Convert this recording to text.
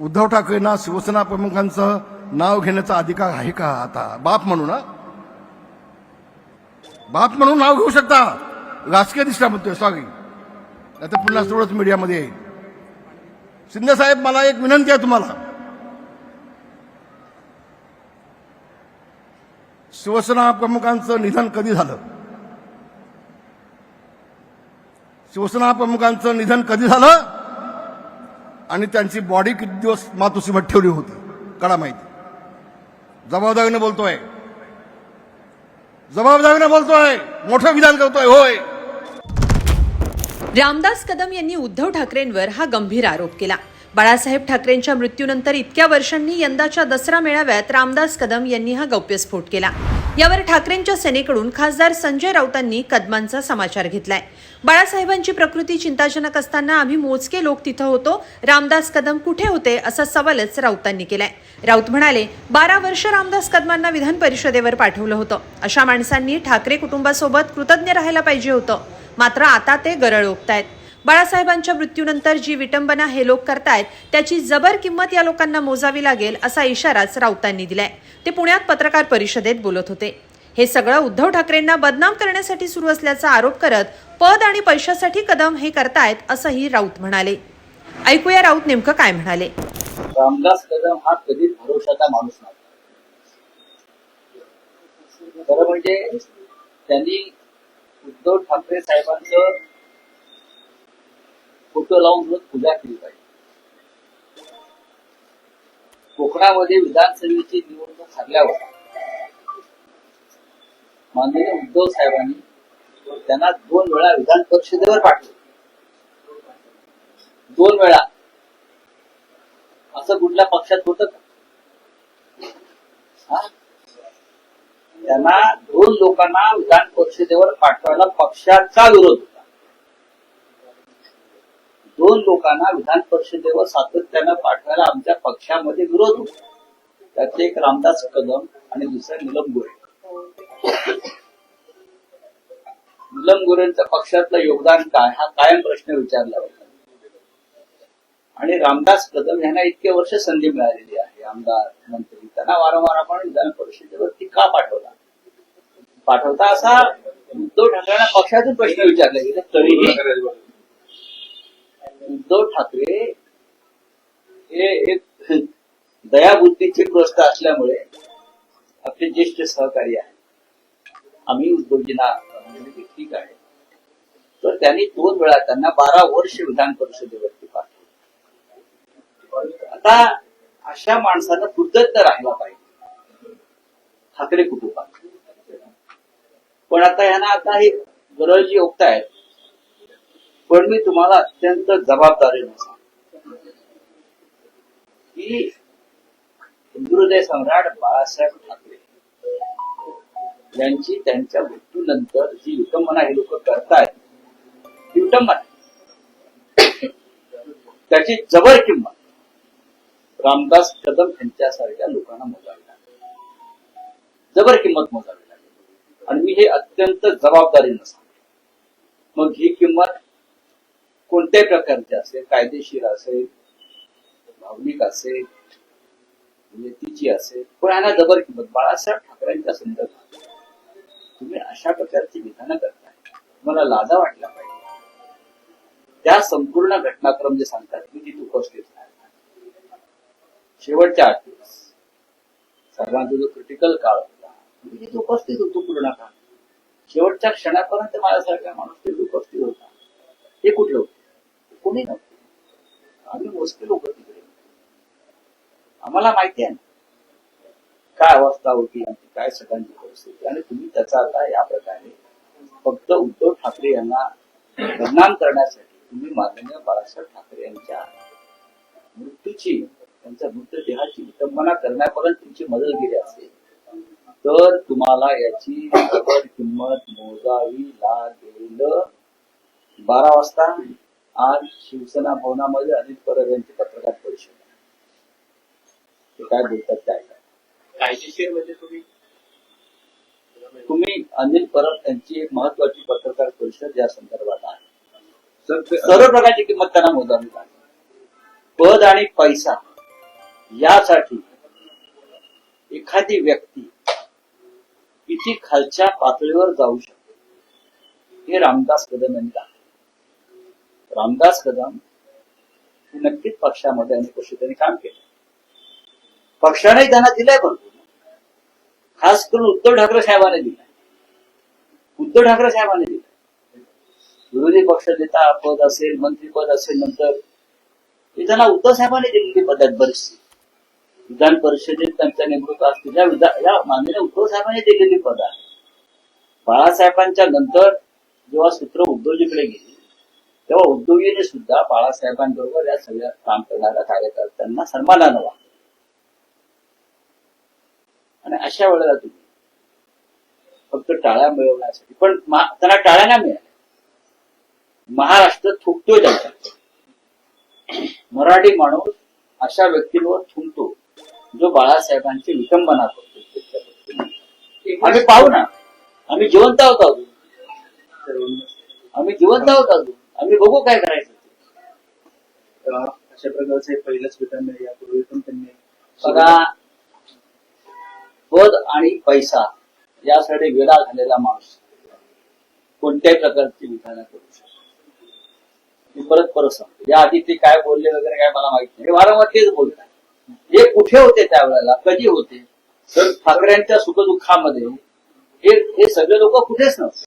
उद्धव ठाकरेंना शिवसेना प्रमुखांचं नाव घेण्याचा अधिकार आहे का आता? बाप म्हणून ना बाप म्हणून नाव घेऊ शकता? राजकीय दिसला म्हणतोय सॉरी आता पुन्हा थोडंच मीडियामध्ये येईल. शिंदे साहेब मला एक विनंती आहे तुम्हाला. शिवसेना प्रमुखांचं निधन कधी झालं? शिवसेना प्रमुखांचं निधन कधी झालं? आणि त्यांची बॉडी किती दिवस मातोश्रीमध्ये ठेवली होती? कळा माहिती. जबाबदारीनं बोलतोय. जबाबदारीनं बोलतोय. मोठं विधान करतोय होय. रामदास कदम यांनी उद्धव ठाकरेंवर हा गंभीर आरोप केला. बाळासाहेब ठाकरेंच्या मृत्यूनंतर इतक्या वर्षांनी यंदाच्या दसरा मेळाव्यात रामदास कदम यांनी हा गौप्यस्फोट केला. यावर ठाकरेंच्या सेनेकडून खासदार संजय राऊतांनी कदमांचा समाचार घेतलाय. बाळासाहेबांची प्रकृती चिंताजनक असताना आम्ही मोजके लोक तिथं होतो. रामदास कदम कुठे होते असा सवालच राऊतांनी केलाय. राऊत म्हणाले बारा वर्ष रामदास कदमांना विधान परिषदेवर पाठवलं होतं. अशा माणसांनी ठाकरे कुटुंबासोबत कृतज्ञ राहायला पाहिजे होतं. मात्र आता ते गरळ ओकतायत. बाळासाहेबांच्या मृत्यूनंतर जी विटंबना हे लोक करतायत त्याची जबर किंमत या लोकांना मोजावी लागेल असा इशाराच राऊतांनी दिलाय. ते पुण्यात पत्रकार परिषदेत बोलत होते. हे सगळं उद्धव ठाकरेंना बदनाम करण्यासाठी सुरू असल्याचा आरोप करत पद आणि पैशासाठी कदम हे करतायत असंही राऊत म्हणाले. ऐकूया राऊत नेमकं काय म्हणाले. रामदास कदम हा कधीच भरोशाचा माणूस नाही. खरं म्हणजे त्यांनी उद्धव ठाकरे साहेबांचं फोटो लावून रोज पूजा केली पाहिजे. कोकणामध्ये विधानसभेची निवडणूक हरल्यावर माननीय उद्धव साहेबांनी त्यांना दोन वेळा विधान परिषदेवर पाठवले. दोन वेळा. असं कुठल्या पक्षात होत त्यांना दोन लोकांना विधान परिषदेवर पाठवायला पक्षाचा विरोध होता. दोन लोकांना विधान परिषदेवर सातत्यानं पाठवायला आमच्या पक्षामध्ये विरोध होतो. त्यात एक रामदास कदम आणि दुसरा निलम गोरे निलम गोरेंचं पक्षातलं योगदान काय? हा कायम प्रश्न विचारला होता. आणि रामदास कदम यांना इतके वर्ष संधी मिळालेली आहे. आमदार मंत्री त्यांना वारंवार आपण विधान परिषदेवरती का पाठवला. पाठवता असा उद्धव ठाकरेंना पक्षातून प्रश्न विचारले गेले. तरीही उद्धव ठाकरे हे एक दयाबुद्धीचे ग्रस्त असल्यामुळे आपले ज्येष्ठ सहकारी आहेत. आम्ही उद्धवजींना ठीक आहे. तर त्यांनी दोन वेळा त्यांना बारा वर्ष विधान परिषदेवरती पाठवले. आता अशा माणसानं कृतज्ञ राहिला पाहिजे. ठाकरे कुटुंबात. पण आता यांना आता हे गरज जी ओकतायत पण मी तुम्हाला अत्यंत जबाबदारीने सांगतो. की हिंदुहृदय सम्राट बाळासाहेब ठाकरे यांची त्यांच्या मृत्यूनंतर जी विटंबना हे लोक करतायत विटंबना त्याची जबर किंमत रामदास कदम यांच्यासारख्या लोकांना मोजावी लागेल. जबर किंमत मोजावी लागेल. आणि मी हे अत्यंत जबाबदारीनं सांगतो. मग ही कोणत्याही प्रकारचे असेल कायदेशीर असेल भावनिक असेल नितीची असेल पण यांना जबर किंमत. बाळासाहेब ठाकरेंच्या संदर्भात तुम्ही अशा प्रकारची विधानं करताय. मला लाजा वाटला पाहिजे. त्या संपूर्ण घटनाक्रम जे सांगतात मी तिथे उपस्थित आहे शेवटच्या आठ दिवस. सर्वांचा जो क्रिटिकल काळ होता मी तिथे उपस्थित होतो पूर्ण काळ. शेवटच्या क्षणापर्यंत माझ्यासारखा माणूस तिथे उपस्थित होता. हे कुठलं होतं? आम्ही लोक तिकडे आम्हाला माहिती आहे ना काय अवस्था होती आमची काय सगळ्यांची परिस्थिती. आणि तुम्ही त्याचा आता या प्रकारे फक्त उद्धव ठाकरे यांना बदनाम करण्यासाठी तुम्ही माननीय बाळासाहेब ठाकरे यांच्या मृत्यूची त्यांच्या मृतदेहाची विटंबना करण्यापर्यंत तुमची मदत गेली असेल तर तुम्हाला याची किंमत मोजावी लागेल. बारा वाजता आज शिवसेना भवनामध्ये अनिल परब यांची पत्रकार परिषद. ते काय बोलतात ते ऐका कायदेशीर म्हणजे तुम्ही? तुम्ही अनिल परब यांची एक महत्वाची पत्रकार परिषद या संदर्भात आहे. सर्व प्रकारची किंमत त्यांना मोजावी लागेल. पद आणि पैसा यासाठी एखादी व्यक्ती किती खालच्या पातळीवर जाऊ शकते हे रामदास कदम यांनी दाखवलं. रामदास कदम नक्कीच पक्षामध्ये अनेक वर्ष त्यांनी काम केलं. पक्षाने त्यांना दिलंय भरपूर. खास करून उद्धव ठाकरे साहेबांनी दिलाय. उद्धव ठाकरे साहेबांनी दिलाय. विरोधी पक्ष नेता पद असेल मंत्रीपद असेल नंतर त्यांना उद्धव साहेबांनी दिलेली पद आहेत बरीचशी. विधान परिषदेत त्यांच्या नेमणूक असतील या माननीय उद्धव साहेबांनी दिलेली पद आहे बाळासाहेबांच्या नंतर जेव्हा सूत्र उद्धवजीकडे गेली तेव्हा उद्योगीने सुद्धा बाळासाहेबांबरोबर या सगळ्या काम करणाऱ्या कार्यकर्त्यांना सन्मानानं वा आणि अशा वेळेला तुम्ही फक्त टाळ्या मिळवण्यासाठी पण त्यांना टाळ्या नाही मिळाल्या. महाराष्ट्र थुकतोय त्यांच्या. मराठी माणूस अशा व्यक्तींवर थुंकतो जो बाळासाहेबांची विटंबना करतो. आम्ही पाहू ना. आम्ही जिवंत आहोत अजून. आम्ही जिवंत आहोत अजून. आम्ही बघू काय करायचं. अशा प्रकारचं पहिलंच विधान आहे. यापूर्वी पण त्यांनी बघा. पद आणि पैसा यासाठी वेळा झालेला माणूस कोणत्याही प्रकारची विधानं करू शकतो. परत परत सांगतो. या आधी ते काय बोलले वगैरे काय मला माहीत नाही. हे वारंवार तेच बोलतात. हे कुठे होते त्यावेळेला? कधी होते? तर ठाकरेंच्या सुखदुःखामध्ये हे हे सगळे लोक कुठेच नव्हते.